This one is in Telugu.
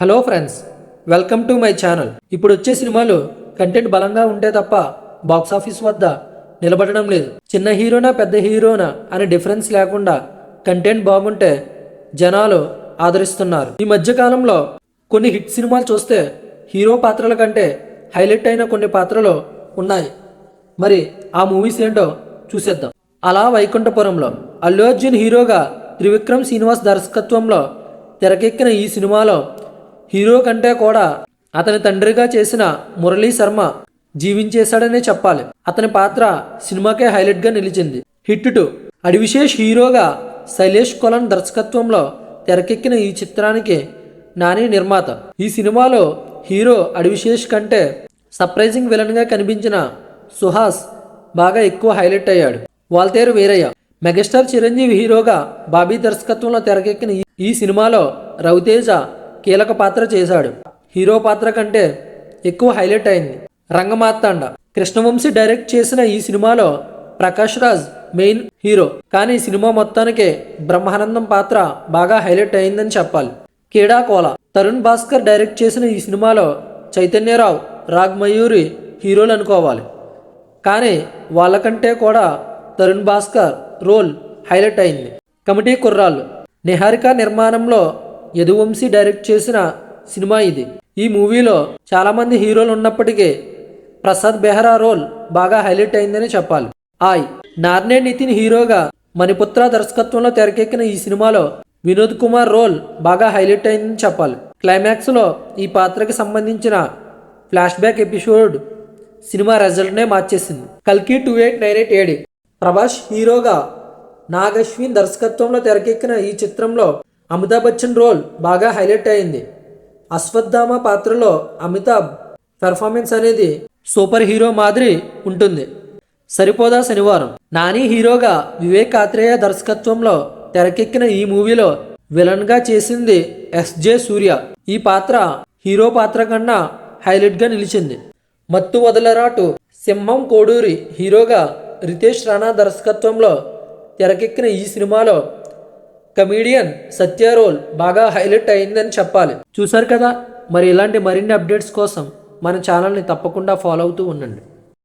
Hello friends welcome to my channel. ఇప్పుడు వచ్చే సినిమాలు కంటెంట్ బలంగా ఉంటే తప్ప బాక్స్ ఆఫీస్ వద్ద నిలబడడం లేదు. చిన్న హీరోనా పెద్ద హీరోనా అనే డిఫరెన్స్ లేకుండా కంటెంట్ బాగుంటే జనాలు ఆదరిస్తున్నారు. ఈ మధ్యకాలంలో కొన్ని హిట్ సినిమాలు చూస్తే హీరో పాత్రల కంటే హైలైట్ అయిన కొన్ని పాత్రలు ఉన్నాయి. మరి ఆ మూవీస్ ఏంటో చూసేద్దాం. అలా వైకుంఠపురంలో అల్లు అర్జున్ హీరోగా త్రివిక్రమ్ శ్రీనివాస్ దర్శకత్వంలో తెరకెక్కిన ఈ సినిమాలో హీరో కంటే కూడా అతని తండ్రిగా చేసిన మురళీ శర్మ జీవించేశాడనే చెప్పాలి. అతని పాత్ర సినిమాకే హైలైట్గా నిలిచింది. హిట్ టు అడివిశేష్ హీరోగా శైలేష్ కొలన్ దర్శకత్వంలో తెరకెక్కిన ఈ చిత్రానికి నాని నిర్మాత. ఈ సినిమాలో హీరో అడివిశేష్ కంటే సర్ప్రైజింగ్ విలన్గా కనిపించిన సుహాస్ బాగా ఎక్కువ హైలైట్ అయ్యాడు. వాల్తేరు వీరయ్య మెగాస్టార్ చిరంజీవి హీరోగా బాబీ దర్శకత్వంలో తెరకెక్కిన ఈ- ఈ సినిమాలో రవితేజ కీలక పాత్ర చేశాడు. హీరో పాత్ర కంటే ఎక్కువ హైలైట్ అయింది. రంగమార్తాండ కృష్ణవంశీ డైరెక్ట్ చేసిన ఈ సినిమాలో ప్రకాష్ రాజ్ మెయిన్ హీరో. కానీ ఈ సినిమా మొత్తానికి బ్రహ్మానందం పాత్ర బాగా హైలైట్ అయిందని చెప్పాలి. కేడా కోల. తరుణ్ భాస్కర్ డైరెక్ట్ చేసిన ఈ సినిమాలో చైతన్యరావు రాగ్ మయూరి హీరోలు అనుకోవాలి. కానీ వాళ్ళకంటే కూడా తరుణ్ భాస్కర్ రోల్ హైలైట్ అయింది. కమిటీ కుర్రాళ్ళు. నిహారిక నిర్మాణంలో యదువంశీ డైరెక్ట్ చేసిన సినిమా ఇది. ఈ మూవీలో చాలామంది హీరోలు ఉన్నప్పటికీ ప్రసాద్ బెహ్రా రోల్ బాగా హైలైట్ అయిందని చెప్పాలి. ఆయ్ నార్నే నితిన్ హీరోగా మణిపుత్ర దర్శకత్వంలో తెరకెక్కిన ఈ సినిమాలో వినోద్ కుమార్ రోల్ బాగా హైలైట్ అయిందని చెప్పాలి. క్లైమాక్స్లో ఈ పాత్రకి సంబంధించిన ఫ్లాష్ బ్యాక్ ఎపిసోడ్ సినిమా రిజల్ట్నే మార్చేసింది. కల్కి two eight nine eight AD. Prabhas హీరోగా నాగశ్విన్ దర్శకత్వంలో తెరకెక్కిన ఈ చిత్రంలో అమితాబ్ బచ్చన్ రోల్ బాగా హైలైట్ అయింది. అశ్వత్థామ పాత్రలో అమితాబ్ పెర్ఫార్మెన్స్ అనేది సూపర్ హీరో మాదిరి ఉంటుంది. సరిపోదా శనివారం. నాని హీరోగా వివేక్ ఆత్రేయ దర్శకత్వంలో తెరకెక్కిన ఈ మూవీలో విలన్గా చేసింది ఎస్జే సూర్య. ఈ పాత్ర హీరో పాత్ర కన్నా హైలైట్గా నిలిచింది. మత్తు వదలరాటు సింహం కోడూరి హీరోగా రితేష్ రాణా దర్శకత్వంలో తెరకెక్కిన ఈ సినిమాలో కమీడియన్ సత్య రోల్ బాగా హైలైట్ అయిందని చెప్పాలి. చూసారు కదా? మరి ఇలాంటి మరిన్ని అప్డేట్స్ కోసం మన ఛానల్ని తప్పకుండా ఫాలో అవుతూ ఉండండి.